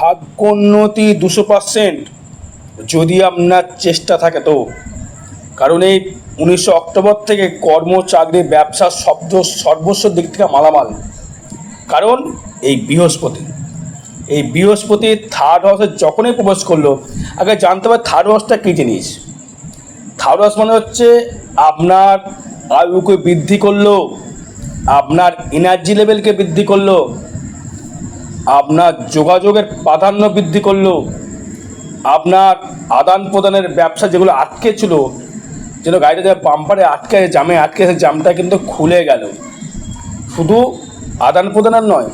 ভাগ্যোন্নতি দুশো পার্সেন্ট যদি আপনার চেষ্টা থাকে তো। কারণ এই উনিশশো অক্টোবর থেকে কর্ম, চাকরি, ব্যবসা শব্দ সর্বস্ব দিক থেকে মালামাল। কারণ এই বৃহস্পতি এই বৃহস্পতি থার্ড হাউসে যখনই প্রবেশ করল, আগে জানতে হবে থার্ড হাউসটা কী জিনিস? থার্ড হাউস মানে হচ্ছে আপনার আয়ুকে বৃদ্ধি করল, আপনার এনার্জি লেভেলকে বৃদ্ধি করল আপনার যোগাযোগের প্রাধান্য বৃদ্ধি করল, আপনার আদান প্রদানের ব্যবসা যেগুলো আটকে ছিল যেন গাড়িটা বাম্পারে আটকে জামে আটকে আছে, জামটা কিন্তু খুলে গেল। শুধু আদান প্রদানের নয়,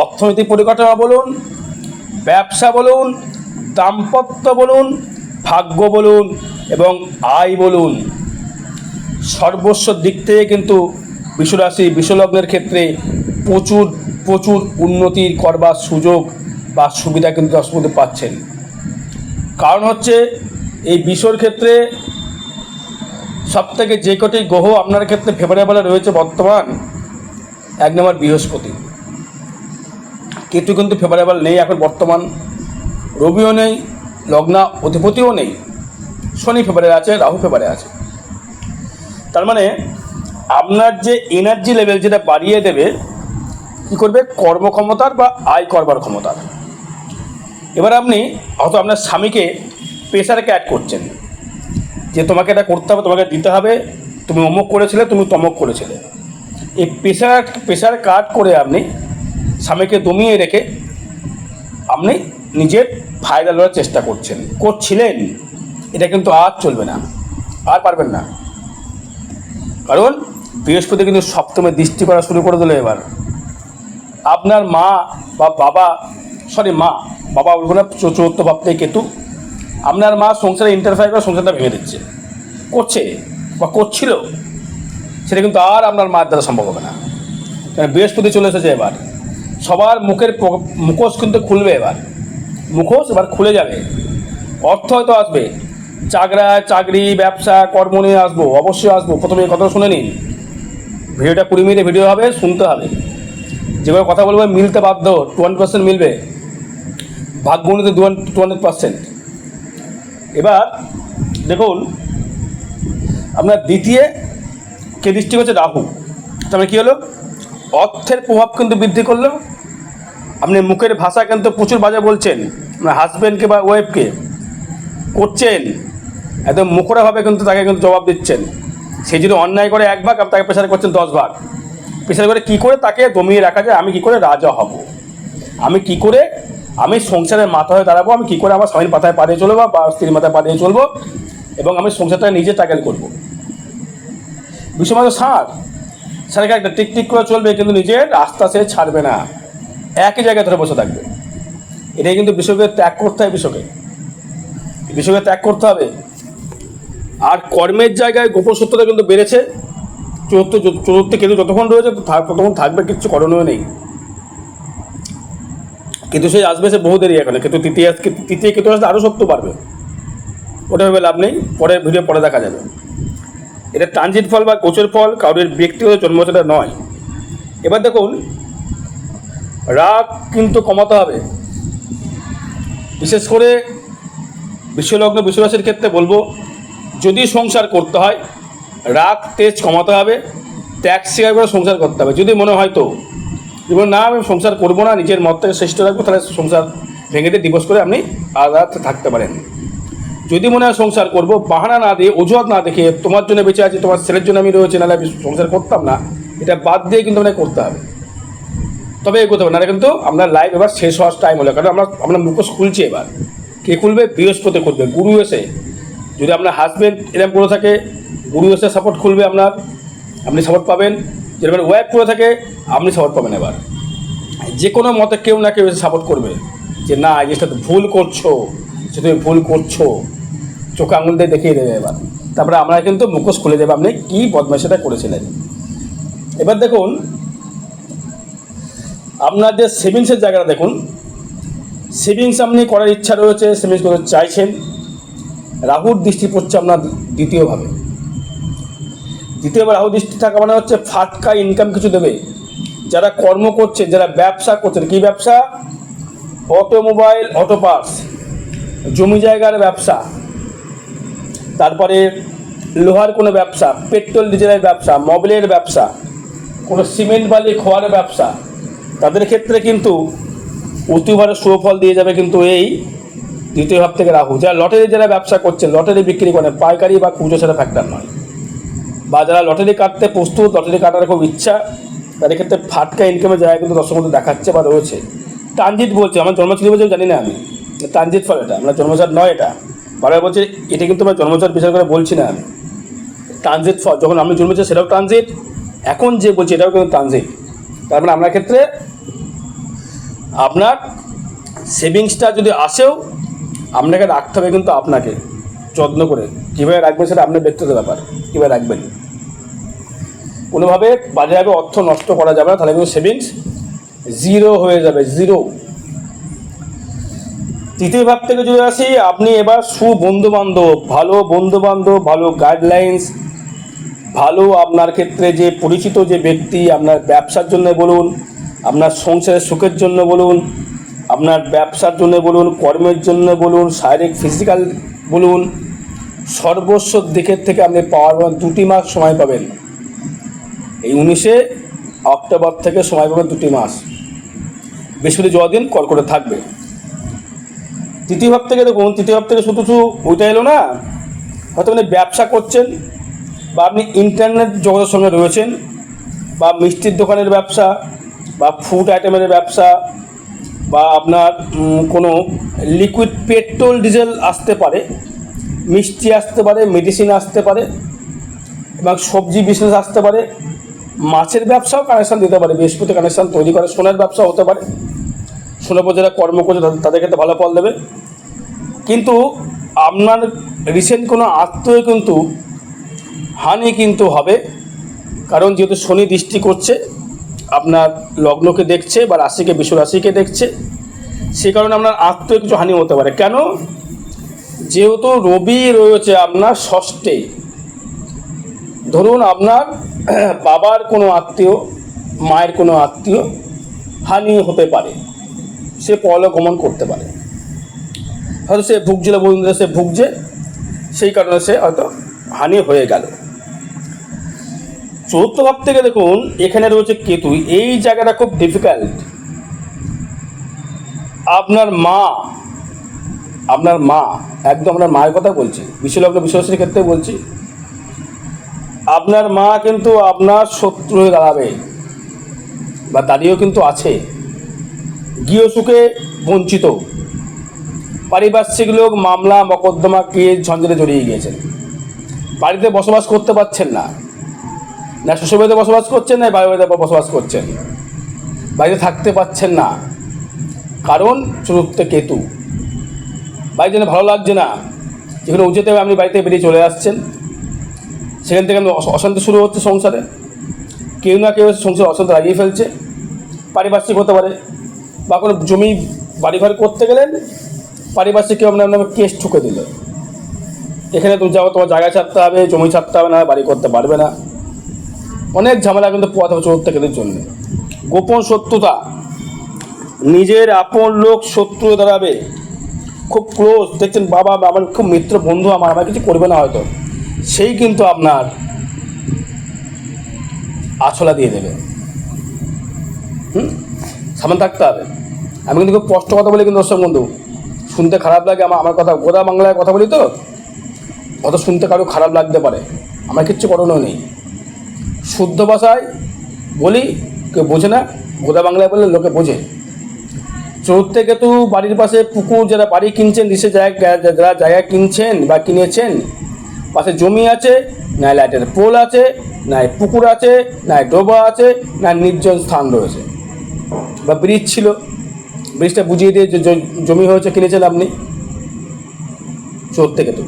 অর্থনৈতিক পরিকাঠামো বলুন, ব্যবসা বলুন, দাম্পত্য বলুন, ভাগ্য বলুন এবং আয় বলুন, সর্বস্ব দিক থেকে কিন্তু বিশ্বরাশি, বিশ্বলগ্নের ক্ষেত্রে প্রচুর প্রচুর উন্নতির করবার সুযোগ বা সুবিধা কিন্তু দর্শক পাচ্ছেন। কারণ হচ্ছে এই বিশ্বর ক্ষেত্রে সব থেকে যে কটি গ্রহ আপনার ক্ষেত্রে ফেভারেবলে রয়েছে বর্তমান, এক নম্বর বৃহস্পতি। কেতু কিন্তু ফেভারেবল নেই এখন বর্তমান, রবিও নেই, লগ্না অধিপতিও নেই, শনি ফেভারে আছে, রাহু ফেভারে আছে। তার মানে আপনার যে এনার্জি লেভেল যেটা বাড়িয়ে দেবে কী করবে? কর্মক্ষমতার বা আয় করবার ক্ষমতার। এবার আপনি, হয়তো আপনার স্বামীকে প্রেশারকে অ্যাড করছেন। যে তোমাকে এটা করতে হবে, তোমাকে দিতে হবে, তুমি অমুক করেছিলে, তুমি তমক করেছিলে। এই প্রেশার প্রেশার কাট করে আপনি স্বামীকে দমিয়ে রেখে আপনি নিজের ফায়দা লওয়ার চেষ্টা করছেন। করছিলেন, এটা কিন্তু আর চলবে না। আর পারবেন না। কারণ বৃহস্পতি কিন্তু সপ্তমে দৃষ্টি করা শুরু করে দিল এবার। আপনার মা বা বাবা সরি মা, বাবা বলব না চতুর্থ ভাবতে কেতু আপনার মা সংসারে ইন্টারফেয়ার করে সংসারটা ভেঙে দিচ্ছে। করছে বা করছিল, সেটা কিন্তু আর আপনার মায়ের দ্বারা সম্ভব হবে না। কারণ বৃহস্পতি চলে এসেছে এবার। সবার মুখের মুখোশ কিন্তু খুলবে এবার। মুখোশ এবার খুলে যাবে। অর্থ হয়তো আসবে। চাকরা, চাকরি, ব্যবসা, কর্ম নিয়ে আসব, অবশ্যই আসব। প্রথমে কথা শুনে নিন। ভিডিওটা কুড়ি মিনিটে ভিডিও হবে, শুনতে হবে। যেভাবে কথা বলব, মিলতে বাধ্য টু হান্ড্রেড পার্সেন্ট মিলবে। উন্নতি টু হান্ড্রেড পার্সেন্ট এবার, দেখুন আপনার দ্বিতীয় কে দৃষ্টি হচ্ছে রাহু। তাহলে কী হলো? অর্থের প্রভাব কিন্তু বৃদ্ধি করল। আপনি মুখের ভাষা কিন্তু প্রচুর বাজে বলছেন। আপনার হাজব্যান্ডকে বা ওয়াইফকে করছেন। একদম মুখরাভাবে কিন্তু তাকে কিন্তু জবাব দিচ্ছেন। সে যদি অন্যায় করে এক ভাগ, আপনি তাকে প্রেশার করছেন দশ ভাগ। প্রেশার করে কী করে তাকে দমিয়ে রাখা যায়, আমি কী করে রাজা হব? আমি কি করে, আমি সংসারের মাথা হয়ে দাঁড়াবো, আমি কি করে আমার স্বামীর মাথায় পাড়িয়ে চলবো, বা স্ত্রীর মাথায় পাড়িয়ে চলবো, এবং আমি সংসারটা নিজে ট্যাকেল করব? বিশ্বমাত্র সার। সারকে একটা টিক টিক করে চলবে, কিন্তু নিজের রাস্তা সে ছাড়বে না। একই জায়গায় ধরে বসে থাকবে। এটাই কিন্তু বিশ্বকে ত্যাগ করতে হয় বিশ্বকে বিশ্বকে ত্যাগ করতে হবে। আর কর্মের জায়গায় গোপন সত্যতা কিন্তু বেড়েছে। চতুর্থ চতুর্থ কিন্তু যতক্ষণ রয়েছে ততক্ষণ থাকবে, কিচ্ছু করণীয় নেই। কিন্তু সেই আসবে, সে বহু দেরি এখানে। কিন্তু তৃতীয় তৃতীয় কিন্তু আসলে আরও সত্য পারবে। ওটা ভেবে লাভ নেই পরের ভিডিও পরে দেখা যাবে। এটা ট্রানজিট ফল বা গোচর ফল, কারোর ব্যক্তিগত জন্মচটা নয়। এবার দেখুন, রাগ কিন্তু কমাতে হবে। বিশেষ করে বিশ্বলগ্ন বিশ্বরাশির ক্ষেত্রে বলব, যদি সংসার করতে হয় রাগ, তেজ কমাতে হবে, ত্যাগ স্বীকার করে সংসার করতে হবে। যদি মনে হয় তো এবং না, আমি সংসার করব না, নিজের মতটাকে শ্রেষ্ঠ রাখব, তাহলে সংসার ভেঙে দিয়ে দিবস করে আপনি আলাদা থাকতে পারেন। যদি মনে হয় সংসার করব, বাহানা না দিয়ে, অজুহাত না দেখে তোমার জন্য বেঁচে আছি, তোমার ছেলের জন্য আমি রয়েছে, নাহলে আমি সংসার করতাম না। এটা বাদ দিয়ে কিন্তু মানে করতে হবে। তবে এগোতে হবে না কিন্তু আপনার লাইফ এবার শেষ হওয়ার টাইম হলো, কারণ আমরা আমরা মুখোশ খুলছি এবার। কে খুলবে? বৃহস্পতি খুলবে, গুরু এসে। যদি আপনার হাজব্যান্ড এরকম করে থাকে গুরু এসে সাপোর্ট খুলবে আপনার, আপনি সাপোর্ট পাবেন। যেরকম ওয়াইফ করে থাকে, আপনি সাপোর্ট পাবেন এবার। যে কোনো মতে কেউ না কেউ এসে সাপোর্ট করবে। যে না, এই জিনিসটা ভুল করছ, সে তুমি ভুল করছ। চোখে আঙুল দিয়ে দেখিয়ে দেবে এবার। তারপরে আমরা কিন্তু মুখোশ খুলে দেবে আপনি কী বদমাইশিটা করেছিলেন। এবার দেখুন, আপনার যে সেভিংসের জায়গাটা দেখুন। সেভিংস আপনি করার ইচ্ছা রয়েছে সেভিংস করতে চাইছেন। রাহুর দৃষ্টি পড়ছে আপনার দ্বিতীয়ভাবে। দ্বিতীয়বার রাহু দৃষ্টি থাকা মানে হচ্ছে ফাটকা ইনকাম কিছু দেবে। যারা কর্ম করছেন যারা ব্যবসা করছেন কী ব্যবসা? অটোমোবাইল অটো পার্টস জমি জায়গার ব্যবসা, তারপরে লোহার কোনো ব্যবসা, পেট্রোল, ডিজেলের ব্যবসা, মোবিলের ব্যবসা, কোনো সিমেন্ট, বালি, খোয়ার ব্যবসা, তাদের ক্ষেত্রে কিন্তু অতিবারে সুফল দিয়ে যাবে কিন্তু এই দ্বিতীয় ভাব থেকে রাহু। যারা লটারি যারা ব্যবসা করছে, লটারি বিক্রি করে, পাইকারি বা খুচরো সেটা ফ্যাক্টর নয়। বা যারা লটারি কাটতে প্রস্তুত, লটারি কাটার খুব ইচ্ছা, তাদের ক্ষেত্রে ফাটকা ইনকামের জায়গা কিন্তু দর্শক মধ্যে দেখাচ্ছে বা রয়েছে। ট্রানজিট বলছে, আমার জন্মছর বলছে জানি না আমি। ট্রানজিট ফল এটা আমরা জন্মছর নয় এটা। বারবার বলছে, এটা কিন্তু আমরা জন্মছর বিচার করে বলছি না আমি। ট্রানজিট ফল, যখন আমি জন্মেছি সেটাও ট্রানজিট এখন যে বলছি এটাও কিন্তু ট্রানজিট তার মানে আপনার ক্ষেত্রে আপনার সেভিংসটা যদি আসেও, আপনাকে রাখতে হবে কিন্তু আপনাকে, যত্ন করে। কীভাবে রাখবেন সেটা আপনার ব্যক্তিগত ব্যাপার, কীভাবে রাখবেন? কোনোভাবে বাজেভাবে অর্থ নষ্ট করা যাবে না, তাহলে কিন্তু সেভিংস জিরো হয়ে যাবে, জিরো। তৃতীয় ভাব থেকে যদি আসি, আপনি এবার সুবন্ধু বান্ধব ভালো বন্ধু বান্ধব ভালো গাইডলাইন্স ভালো আপনার ক্ষেত্রে যে পরিচিত যে ব্যক্তি, আপনার ব্যবসার জন্য বলুন, আপনার সংসারের সুখের জন্য বলুন, আপনার ব্যবসার জন্য বলুন, কর্মের জন্য বলুন, শারীরিক ফিজিক্যাল বলুন, সর্বস্ব দিকের থেকে আপনি পাওয়ার দুটি মাস সময় পাবেন। এই উনিশে অক্টোবর থেকে সময় পাবেন দুটি মাস। বৃহস্পতি দিন কল করে থাকবে। তৃতীয় ভাব থেকে দেখুন তৃতীয় ভাব থেকে শুধু শুধু ওইটা এলো না, হয়তো আপনি ব্যবসা করছেন বা আপনি ইন্টারনেট জগতের সঙ্গে রয়েছেন বা মিষ্টির দোকানের ব্যবসা বা ফুড আইটেমের ব্যবসা বা আপনার কোনো লিকুইড পেট্রোল ডিজেল আসতে পারে, মিষ্টি আসতে পারে মেডিসিন আসতে পারে এবং সবজি বিজনেস আসতে পারে। মাছের ব্যবসাও কানেকশান দিতে পারে, বৃহস্পতি কানেকশান তৈরি করে, সোনার ব্যবসা হতে পারে। উপর যারা কর্ম করছে তাদের- তাদের ক্ষেত্রে ভালো ফল দেবে। কিন্তু আপনার রিসেন্ট কোনো আত্মীয় কিন্তু হানি কিন্তু হবে, কারণ যেহেতু শনি দৃষ্টি করছে, আপনার লগ্নকে দেখছে বা রাশিকে বিশ্ব রাশিকে দেখছে, সে কারণে আপনার আত্মীয় কিছু হানি হতে পারে। কেন? যেহেতু রবি রয়েছে আপনার ষষ্ঠে। ধরুন আপনার বাবার কোনো আত্মীয়, মায়ের কোনো আত্মীয় হানি হতে পারে। সে পরলোকগমন করতে পারে। হয়তো সে ভুগছিল বন্ধুরা সে ভুগছে, সেই কারণে সে হয়তো হানি হয়ে গেল। চতুর্থ ভাব থেকে দেখুন, এখানে রয়েছে কেতু। এই জায়গাটা খুব ডিফিকাল্ট আপনার মা আপনার মা, একদম আপনার মায়ের কথা বলছি। বিশ্বলগ্ন বিশ্বশ্রীর ক্ষেত্রে বলছি আপনার মা কিন্তু আপনার শত্রু হয়ে দাঁড়াবে। বা দাঁড়িয়েও কিন্তু আছে। গৃহসুখে বঞ্চিত। পারিপার্শ্বিক লোক মামলা, মকদ্দমা, কেস, ঝঞ্ঝাটে জড়িয়ে গিয়েছেন। বাড়িতে বসবাস করতে পারছেন না। না শ্বশুরবাড়িতে বসবাস করছেন, না বাড়ি বাড়িতে বসবাস করছেন। বাড়িতে থাকতে পারছেন না। কারণ চতুর্থ কেতু। জন্য ভালো লাগছে না। যেখানে উচিত আপনি বাড়িতে বেরিয়ে চলে আসছেন। সেখান থেকে অশান্তি শুরু হচ্ছে সংসারে। কেউ না কেউ সংসারে অশান্তি লাগিয়ে ফেলছে। পারিপার্শ্বিক হতে পারে। বা কোনো জমি, বাড়িঘর করতে গেলেন, পারিপার্শ্বিক কেউ আপনার নামে কেস ঠুকে দিল। এখানে তুমি যাও, তোমার জায়গা ছাড়তে হবে, জমি ছাড়তে হবে না, বাড়ি করতে পারবে না। অনেক ঝামেলা কিন্তু পোয়াতে হবে কেতুর জন্য। গোপন শত্রুতা। নিজের আপন লোক শত্রু দাঁড়াবে। খুব ক্লোজ দেখছেন বাবা, আমার খুব মিত্র বন্ধু, আমার আমার কিছু করবে না হয়তো। সেই কিন্তু আপনার আছলা দিয়ে দেবে। হুম? সামনে থাকতে হবে। আমি কিন্তু খুব স্পষ্ট কথা বলি কিন্তু দর্শক বন্ধু। শুনতে খারাপ লাগে আমার আমার কথা গোদা বাংলায় কথা বলি তো। অত শুনতে কারও খারাপ লাগতে পারে। আমার কিচ্ছু করণীয় নেই। শুদ্ধ ভাষায় বলি, কেউ বোঝে না। গোদা বাংলায় বললে লোকে বোঝে। চতুর্থ কেতু বাড়ির পাশে পুকুর, যারা বাড়ি কিনছেন, নিচে জায়গা যারা জায়গা কিনছেন বা কিনেছেন পাশে জমি আছে না লাইটের পোল আছে না পুকুর আছে না ডোবা আছে না নির্জন স্থান রয়েছে। বা ব্রিজ ছিল। ব্রিজটা বুঝিয়ে দিয়ে জমি হয়েছে, কিনেছেন আপনি? চোর থেকে তো।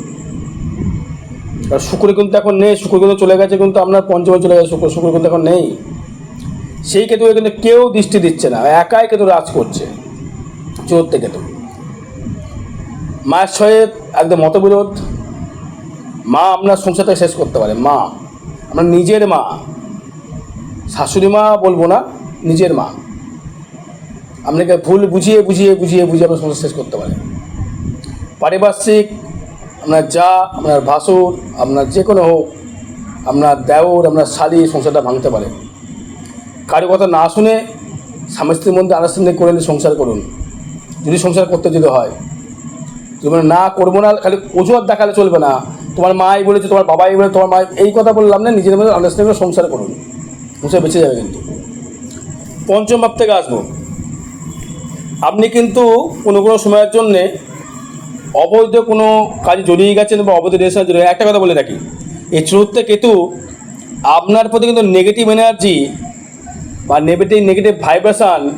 আর শুকুরে কিন্তু এখন নেই শুকুর কিন্তু চলে গেছে কিন্তু আপনার পঞ্চমে চলে গেছে, শুকুর শুকুর কিন্তু এখন নেই। সেই কেতু কিন্তু কেউ দৃষ্টি দিচ্ছে না, একাই কেতু রাজ করছে, চোর থেকে তো। মায়ের সয়ে একদম মতবিরোধ। মা আপনার সংসারটা শেষ করতে পারে, মা। আপনার নিজের মা। শাশুড়ি মা বলব না, নিজের মা। আপনাকে ভুল বুঝিয়ে বুঝিয়ে বুঝিয়ে বুঝিয়ে আপনার সংসার শেষ করতে পারে। পারিপার্শ্বিক, আপনার যা, আপনার ভাসুর, আপনার যে কোনো হোক, আপনার দেওর, আপনার শালি সংসারটা ভাঙতে পারে। কারও কথা না শুনে স্বামী স্ত্রীর মধ্যে আন্ডারস্ট্যান্ডিং করে নিয়ে সংসার করুন। যদি সংসার করতে যদি হয় বলে, না, করব না, খালি অজুহাত দেখালে চলবে না। তোমার মাই বলেছে, তোমার বাবাই বলে, তোমার মা এই কথা বললাম না নিজেদের মধ্যে আন্ডারস্ট্যান্ডিং সংসার করুন। সংসার বেঁচে যাবে কিন্তু। পঞ্চম ভাব থেকে আসব। আপনি কিন্তু কোনো কোনো সময়ের জন্যে অবৈধ কোনো কাজে জড়িয়ে গেছেন বা অবৈধ রিলেশনে জড়িয়ে একটা কথা বলে রাখি। এই চতুর্থ কেতু, আপনার প্রতি কিন্তু নেগেটিভ এনার্জি বা নেগেটিভ নেগেটিভ ভাইব্রেশান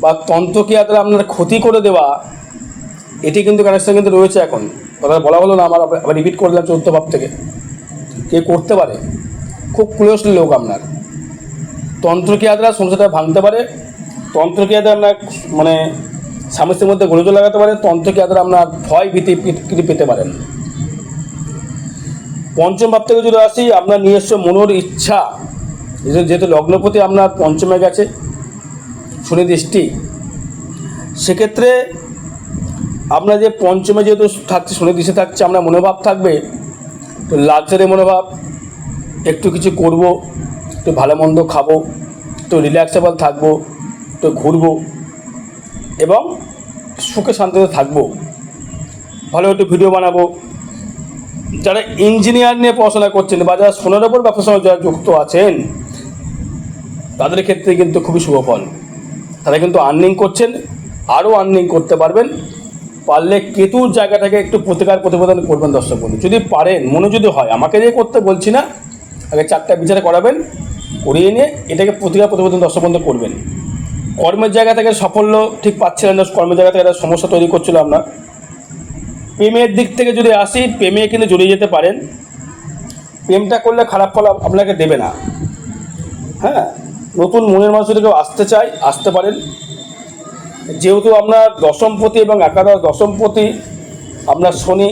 বা তন্ত্রক্রিয়া দ্বারা আপনার ক্ষতি করে দেওয়া এটি কিন্তু কানেকশন কিন্তু রয়েছে এখন। কথা বলা হলো না, আমার আবার- রিপিট করলাম চতুর্থ ভাব থেকে। কে করতে পারে? খুব ক্লোজলি লোক আপনার। তন্ত্রক্রিয়া দ্বারা সংসারটা ভাঙতে পারে, তন্ত্রক্রিয়া দ্বারা আপনার মানে স্বামী মধ্যে গড়ে লাগাতে পারে, তন্ত্রক্রিয়া দ্বারা আপনার ভয় ভীতি পেতে পারেন। পঞ্চম ভাব থেকে যদি আসি, আপনার নিজস্ব মনের ইচ্ছা যেহেতু লগ্নপতি আপনার পঞ্চমে গেছে, শনি দৃষ্টি, সেক্ষেত্রে আপনার যে পঞ্চমে যেহেতু থাকছে, শনি দিশে থাকছে আপনার মনোভাব থাকবে, তো লাক্সারি মনোভাব, একটু কিছু করব, একটু ভালো মন্দ খাব, একটু রিল্যাক্সেবল থাকব, একটু ঘুরবো এবং সুখে শান্তিতে থাকব। ভালো একটু ভিডিও বানাবো। যারা ইঞ্জিনিয়ার নিয়ে পড়াশোনা করছেন বা যারা সোনার ওপর ব্যবসার সঙ্গে যারা যুক্ত আছেন, তাদের ক্ষেত্রে কিন্তু খুবই শুভ ফল। তারা কিন্তু আর্নিং করছেন, আরও আর্নিং করতে পারবেন। পারলে কেতুর জায়গাটাকে একটু প্রতিকার প্রতিবেদন করবেন দর্শক বন্ধু। যদি পারেন, মনে যদি হয়, আমাকে দিয়ে করতে বলছি না, আগে চারটা বিচারে করাবেন, করিয়ে নিয়ে এটাকে প্রতিকার প্রতিবেদন দর্শক বন্ধু করবেন। কর্মের জায়গা থেকে সাফল্য ঠিক পাচ্ছিলেন না, কর্মের জায়গা থেকে একটা সমস্যা তৈরি করছিল আপনার প্রেমের দিক থেকে যদি আসি, প্রেমে কিন্তু জড়িয়ে যেতে পারেন। প্রেমটা করলে খারাপ ফল আপনাকে দেবে না। হ্যাঁ নতুন মনের মানুষ যদি কেউ আসতে চায়, আসতে পারেন। যেহেতু আপনার দশমপতি এবং একাদশ দশমপতি আপনার শনি,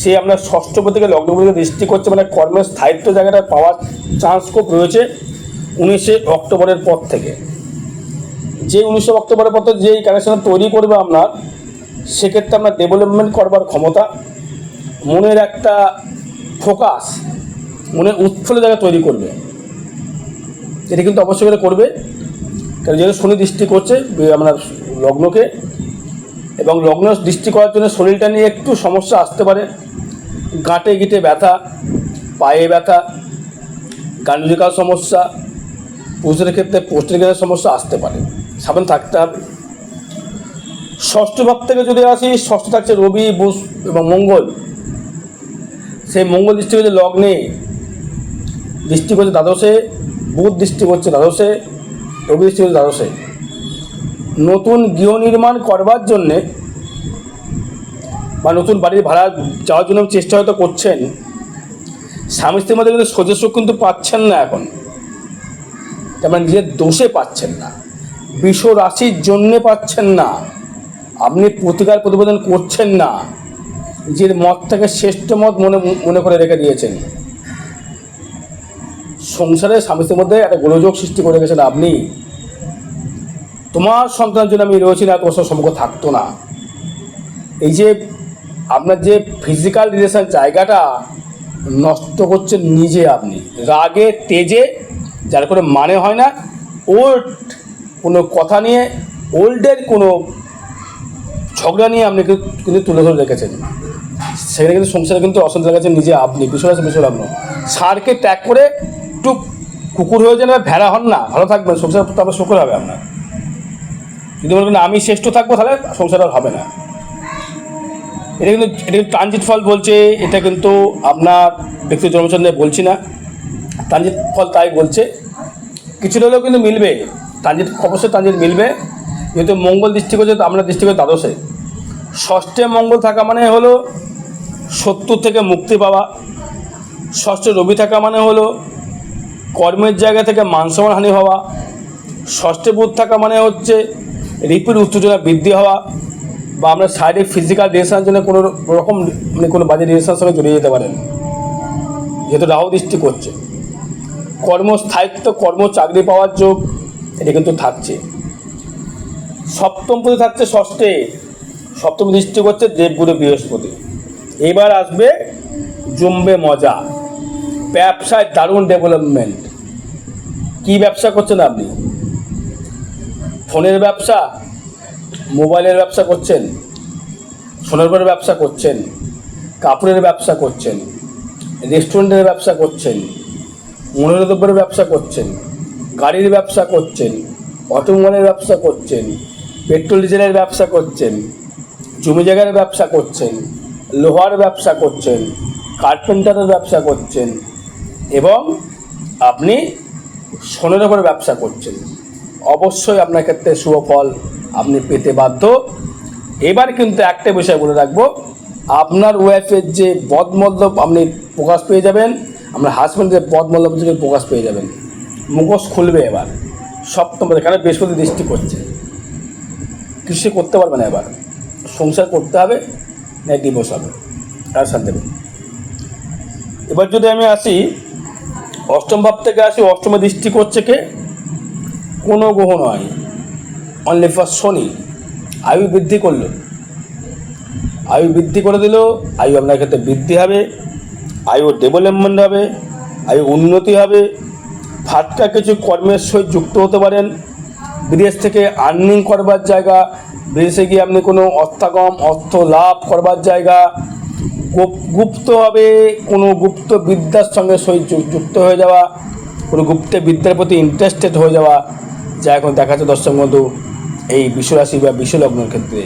সে আপনার ষষ্ঠপতিকে লগ্নপতিকে দৃষ্টি করছে মানে কর্মের স্থায়িত্ব জায়গাটা পাওয়ার চান্স খুব রয়েছে উনিশে অক্টোবরের পর থেকে। যে উনিশে অক্টোবরের পর যেই কানেকশন তৈরি করবে আপনার সেক্ষেত্রে আপনার ডেভেলপমেন্ট করবার ক্ষমতা, মনের একটা ফোকাস মনের উৎফুল্ল জায়গা তৈরি করবে। এটা কিন্তু অবশ্যই করে করবে। কারণ যেহেতু শনি দৃষ্টি করছে আপনার লগ্নকে এবং লগ্ন দৃষ্টি করার জন্য শরীরটা নিয়ে একটু সমস্যা আসতে পারে। গাঁটে গিটে ব্যথা, পায়ে ব্যথা গান্ডিকাল সমস্যা, পুরুষের ক্ষেত্রে পোস্টের সমস্যা আসতে পারে। সাবধান থাকতে হবে। ষষ্ঠ ভাব থেকে যদি আসি, ষষ্ঠ থাকছে রবি, বুধ এবং মঙ্গল। সেই মঙ্গল দৃষ্টি করছে লগ্নে। দৃষ্টি করছে দ্বাদশে, বুধ দৃষ্টি করছে দ্বাদশে, রবি দৃষ্টি করছে দ্বাদশে। নতুন গৃহ নির্মাণ করবার জন্যে বা নতুন বাড়ির ভাড়া যাওয়ার জন্য চেষ্টা হয়তো করছেন। স্বামী স্ত্রীর মধ্যে কিন্তু সোজা সুখ কিন্তু পাচ্ছেন না এখন। তার মানে নিজের দোষে পাচ্ছেন না। বিশ্ব রাশির জন্যে পাচ্ছেন না। আপনি প্রতিকার প্রতিবেদন করছেন না। নিজের মতটাকে শ্রেষ্ঠ মত মনে মনে করে রেখে দিয়েছেন। সংসারে স্বামী স্ত্রীর মধ্যে একটা গোলযোগ সৃষ্টি করে গেছেন আপনি। তোমার সন্তানের জন্য আমি রয়েছি না, তোমার সঙ্গে সম্পর্ক থাকতো না। এই যে আপনার যে ফিজিক্যাল রিলেশন জায়গাটা নষ্ট করছেন নিজে আপনি। রাগে, তেজে, যার কোনো মানে হয় না। ওল্ড কোনো কথা নিয়ে, ওল্ডের কোনো ঝগড়া নিয়ে আপনি কিন্তু তুলে ধরে রেখেছেন। সেখানে কিন্তু সংসারে কিন্তু অশান্তি লাগাচ্ছেন নিজে আপনি বিষয় আছে বিষয় লগ্ন সারকে ত্যাগ করে একটু কুকুর হয়ে যান ভেড়া হন না, ভালো থাকবেন, সংসার তারপর শুকুর হবে আপনার। যদি বলবেন আমি শ্রেষ্ঠ থাকব, তাহলে সংসার আর হবে না। এটা কিন্তু এটা কিন্তু ট্রানজিট ফল বলছে, এটা কিন্তু আপনার ব্যক্তি জন্মচন্দ্রে বলছি না। ট্রানজিট ফল তাই বলছে কিছুটা হলেও কিন্তু মিলবে, ট্রানজিট, অবশ্যই ট্রানজিট মিলবে, যেহেতু মঙ্গল দৃষ্টি করছে, তো আমরা দৃষ্টি করি দ্বাদশে। ষষ্ঠে মঙ্গল থাকা মানে হলো শত্রু থেকে মুক্তি পাওয়া, ষষ্ঠে রবি থাকা মানে হলো কর্মের জায়গা থেকে মানসম্মান হানি হওয়া, ষষ্ঠে বুধ থাকা মানে হচ্ছে রিপিট উত্তেজনা বৃদ্ধি হওয়া বা আমরা শারীরিক ফিজিক্যাল রিলেশনের জন্য কোনো রকম মানে কোনো বাজে রিলেশনের সঙ্গে জড়িয়ে যেতে পারেন। যেহেতু রাহু দৃষ্টি করছে। কর্মস্থায়িত্ব কর্ম চাকরি পাওয়ার যোগ, এটা কিন্তু থাকছে। সপ্তম পদে থাকছে ষষ্ঠে। সপ্তম দৃষ্টি করছে দেবগুরু বৃহস্পতি। এবার আসবে জমবে মজা। ব্যবসায় দারুণ ডেভেলপমেন্ট কি ব্যবসা করছেন আপনি? ফোনের ব্যবসা মোবাইলের ব্যবসা করছেন সোনার উপরের ব্যবসা করছেন কাপড়ের ব্যবসা করছেন রেস্টুরেন্টের ব্যবসা করছেন মনোরদ্রব্যের ব্যবসা করছেন গাড়ির ব্যবসা করছেন অটোমোবাইলের ব্যবসা করছেন পেট্রোল ডিজেলের ব্যবসা করছেন জমি জায়গার ব্যবসা করছেন লোহার ব্যবসা করছেন কার্পেন্টারের ব্যবসা করছেন এবং আপনি সোনের উপরে ব্যবসা করছেন অবশ্যই আপনার ক্ষেত্রে শুভ ফল আপনি পেতে বাধ্য। এবার কিন্তু একটা বিষয় বলে রাখব। আপনার ওয়াইফের যে বদমতলব আপনি প্রকাশ পেয়ে যাবেন, আপনার হাজব্যান্ডের বদমতলব থেকে প্রকাশ পেয়ে যাবেন। মুখোশ খুলবে এবার। সপ্তম এখানে বৃহস্পতি দৃষ্টি করছে কৃষি করতে পারবে না এবার। সংসার করতে হবে, না ডিভোর্স হবে। তার সাথে এবার যদি আমি আসি, অষ্টম ভাব থেকে আসি, অষ্টমে দৃষ্টি করছে কে? কোনো গ্রহ নয়। Only for Shani. আয়ু বৃদ্ধি করল। আয়ু বৃদ্ধি করে দিল। আয়ু আপনার ক্ষেত্রে বৃদ্ধি হবে। আয়ু ডেভেলপমেন্ট হবে। আয়ু উন্নতি হবে। ফাটকা কিছু কর্মের সহিত যুক্ত হতে পারেন। বিদেশ থেকে আর্নিং করবার জায়গা। বিদেশে গিয়ে আপনি কোনো অর্থাগম, অর্থ লাভ করবার জায়গা। গুপ- গুপ্তভাবে কোনো গুপ্ত বিদ্যার সঙ্গে সহিত যুক্ত হয়ে যাওয়া। কোনো গুপ্ত বিদ্যার প্রতি ইন্টারেস্টেড হয়ে যাওয়া। যা এখন দেখা যাচ্ছে দর্শক বন্ধু, এই বিশ্বরাশি বা বিশ্বলগ্নের ক্ষেত্রে।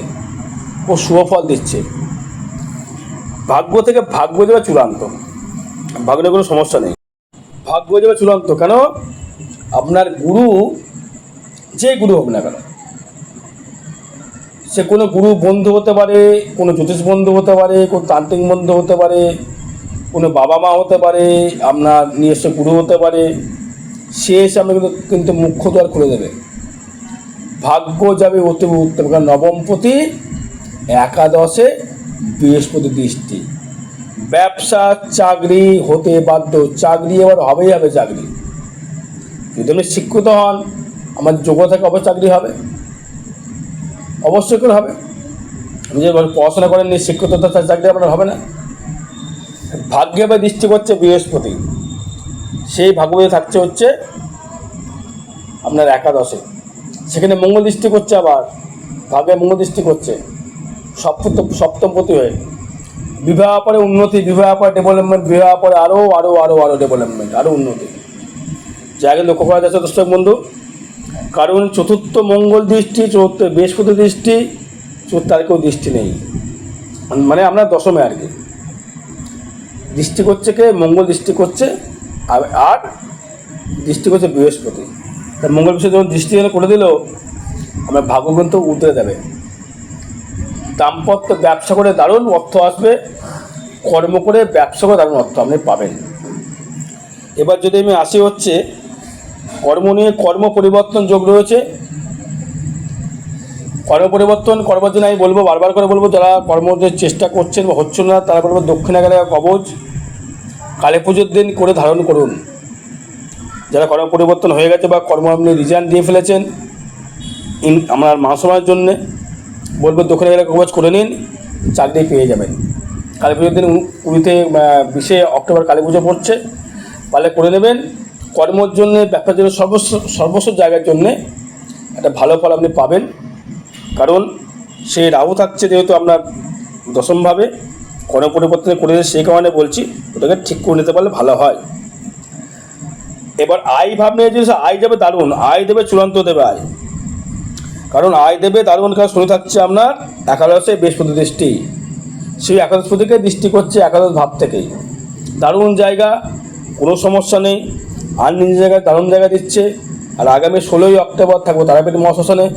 ও শুভ ফল দিচ্ছে। ভাগ্য থেকে ভাগ্য দেওয়া চূড়ান্ত। ভাগ্য নিয়ে কোনো সমস্যা নেই। ভাগ্য দেওয়া চূড়ান্ত কেন? আপনার গুরু যে গুরু হোক না কেন। সে কোনো গুরু বন্ধু হতে পারে, কোনো জ্যোতিষ বন্ধু হতে পারে, কোনো তান্ত্রিক বন্ধু হতে পারে, কোনো বাবা মা হতে পারে, আপনার নিজস্ব গুরু হতে পারে সে এসে আপনাকে কিন্তু কিন্তু মুখ্য দ্বার খুলে দেবে। ভাগ্য যাবে অতি উত্তম, কারণ নবমপতি একাদশে বৃহস্পতি দৃষ্টি। ব্যবসা, চাকরি হতে বাধ্য, চাকরি এবার হবেই হবে চাকরি। যদি আপনি শিক্ষিত হন, আমার যোগ্য থেকে অবশ্যই চাকরি হবে। অবশ্যই করে হবে। আপনি যে পড়াশোনা করেননি শিক্ষিত তার চাকরি আপনার হবে না। ভাগ্যে বা দৃষ্টি করছে বৃহস্পতি। সেই ভাগ্যবতী থাকছে হচ্ছে আপনার একাদশে। সেখানে মঙ্গল দৃষ্টি করছে আবার ভাগ্যে মঙ্গল দৃষ্টি করছে। সপ্তম সপ্তমপতি হয়ে। বিবাহ পরে উন্নতি, বিবাহ পরে ডেভেলপমেন্ট বিবাহ পরে আরও আরও আরও আরও ডেভেলপমেন্ট আরও উন্নতি। জায়গায় লক্ষ্য করা যাচ্ছে দর্শক বন্ধু, কারণ চতুর্থ মঙ্গল দৃষ্টি, চতুর্থ বৃহস্পতি দৃষ্টি, চতুর্থ আর কেউ দৃষ্টি নেই। মানে আমরা দশমে আর কি। দৃষ্টি করছে কে? মঙ্গল দৃষ্টি করছে আর- দৃষ্টি করছে বৃহস্পতি। তা মঙ্গল বৃহস্পতি যখন দৃষ্টি করে দিল, আমার ভাগ্য উতরে দেবে দাম্পত্য ব্যবসা করে দারুণ অর্থ আসবে, কর্ম করে ব্যবসা করে দারুণ অর্থ আপনি পাবেন। এবার যদি আমি আসি হচ্ছে, কর্ম নিয়ে কর্ম পরিবর্তন যোগ রয়েছে। কর্ম পরিবর্তন করবার জন্য আমি বলব, বারবার করে বলব, যারা কর্মদের চেষ্টা করছেন বা হচ্ছে না, তারা বলব দক্ষিণা গেলে কবচ কালী পুজোর দিন করে ধারণ করুন। যারা কর্ম পরিবর্তন হয়ে গেছে বা কর্ম আপনি রিজাইন দিয়ে ফেলেছেন, ইন আমার মহাসমার জন্যে বলব দক্ষিণা গেলে কবচ করে নিন চাকরি পেয়ে যাবেন। কালী পুজোর দিন কুড়িতে বিশে অক্টোবর কালী পুজো পড়ছে, পালে করে নেবেন। কর্মর জন্যে, ব্যবসার জন্য সর্বস্ব সর্বস্ব জায়গার জন্যে একটা ভালো ফল আপনি পাবেন। কারণ সে রাহু থাকছে যেহেতু আপনার দশমভাবে কর্ম পরিবর্তন করে সেই কারণে বলছি, ওটাকে ঠিক করে নিতে পারলে ভালো হয়। এবার আয় ভাব নিয়ে যদি আয় দেবে, দারুণ। আয় দেবে, চূড়ান্ত দেবে আয়। কারণ আয় দেবে, দারুণ কারণ শুনে থাকছে আপনার একাদশে বৃহস্পতি দৃষ্টি। সেই একাদশপতিকে দৃষ্টি করছে একাদশ ভাব থেকেই। দারুণ জায়গা, কোনো সমস্যা নেই। আর নিজের জায়গায় দারুণ জায়গা দিচ্ছে। আর আগামী ষোলোই অক্টোবর থাকব তারাপীঠ মহাশ্মশানে।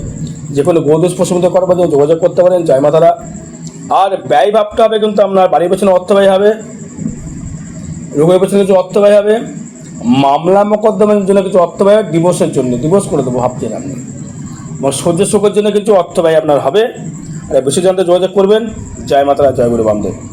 যে কোনো গোদোষ প্রশমিত জন্য যোগাযোগ করতে পারেন জয় মাতারা আর ব্যয় ভাবটা হবে কিন্তু আপনার বাড়ির পেছনে অর্থ ব্যয় হবে রোগের পেছনে কিছু অর্থ ব্যয় হবে, মামলা মোকদ্দমার জন্য কিছু অর্থ ব্যয় ডিভোর্সের জন্য ডিভোর্স করে দেবো ভাবছেন আপনি। এবং সহ্য সুখের জন্য কিছু অর্থ ব্যয় আপনার হবে। আর বেশি জানতে যোগাযোগ করবেন। জয় মাতারা, জয় গুরু বামদেব।